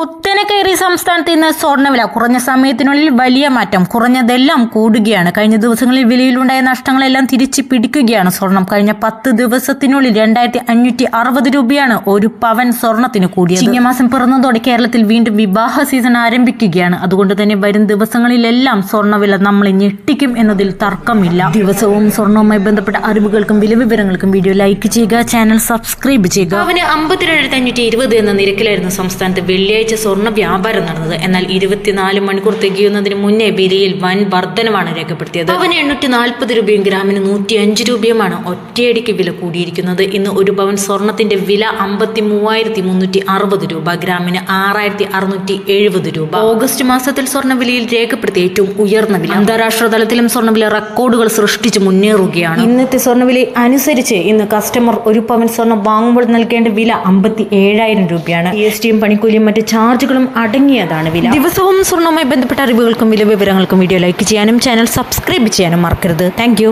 കുത്തനെ കയറി സംസ്ഥാനത്ത് ഇന്ന് സ്വർണവില കുറഞ്ഞ സമയത്തിനുള്ളിൽ വലിയ മാറ്റം. കുറഞ്ഞതെല്ലാം കൂടുകയാണ്. കഴിഞ്ഞ ദിവസങ്ങളിൽ വിലയിലുണ്ടായ നഷ്ടങ്ങളെല്ലാം തിരിച്ചു പിടിക്കുകയാണ് സ്വർണം. കഴിഞ്ഞ പത്ത് ദിവസത്തിനുള്ളിൽ രണ്ടായിരത്തി അഞ്ഞൂറ്റി അറുപത് രൂപയാണ് ഒരു പവൻ സ്വർണത്തിന് കൂടിയത്. ചിങ്ങമാസം പിറന്നതോടെ കേരളത്തിൽ വീണ്ടും വിവാഹ സീസൺ ആരംഭിക്കുകയാണ്. അതുകൊണ്ട് തന്നെ വരും ദിവസങ്ങളിലെല്ലാം സ്വർണവില നമ്മളെ ഞെട്ടിക്കും എന്നതിൽ തർക്കമില്ല. ദിവസവും സ്വർണവുമായി ബന്ധപ്പെട്ട അറിവുകൾക്കും വില വിവരങ്ങൾക്കും വീഡിയോ ലൈക്ക് ചെയ്യുക ചാനൽ സബ്സ്ക്രൈബ് ചെയ്യുക. അവന് അമ്പത്തിരണ്ടായിരത്തി അഞ്ഞൂറ്റി ഇരുപത് എന്ന നിരക്കിലായിരുന്നു സംസ്ഥാനത്ത് വെള്ളിയാഴ്ച സ്വർണ വ്യാപാരം നടന്നത്. എന്നാൽ ഇരുപത്തിനാല് മണിക്കൂർ തികയുന്നതിന് മുന്നേ വിലയിൽ വൻ വർധനമാണ് രേഖപ്പെടുത്തിയത്. പവന് എണ്ണൂറ്റി നാൽപ്പത് രൂപയും ഗ്രാമിന് നൂറ്റി അഞ്ച് രൂപയുമാണ് ഒറ്റയടിക്ക് വില കൂടിയിരിക്കുന്നത്. ഇന്ന് ഒരു പവൻ സ്വർണത്തിന്റെ വില അമ്പത്തി മൂവായിരത്തി മുന്നൂറ്റി അറുപത് രൂപ ഗ്രാമിന് ആറായിരത്തി അറുന്നൂറ്റി എഴുപത് രൂപ. ഓഗസ്റ്റ് മാസത്തിൽ സ്വർണവിലയിൽ രേഖപ്പെടുത്തിയ ഏറ്റവും ഉയർന്ന വില. അന്താരാഷ്ട്ര തലത്തിലും സ്വർണവില റെക്കോർഡുകൾ സൃഷ്ടിച്ച് മുന്നേറുകയാണ്. ഇന്നത്തെ സ്വർണവില അനുസരിച്ച് ഇന്ന് കസ്റ്റമർ ഒരു പവൻ സ്വർണം വാങ്ങുമ്പോൾ നൽകേണ്ട വില അമ്പത്തി ഏഴായിരം രൂപയാണ്. ജി എസ് ടിയും പണിക്കൂലിയും മറ്റ് ചാർജുകളും അടങ്ങിയതാണ് വില. ദിവസവും സ്വർണവുമായി ബന്ധപ്പെട്ട അറിവുകൾക്കും വില വിവരങ്ങൾക്കും വീഡിയോ ലൈക്ക് ചെയ്യാനും ചാനൽ സബ്സ്ക്രൈബ് ചെയ്യാനും മറക്കരുത്. താങ്ക്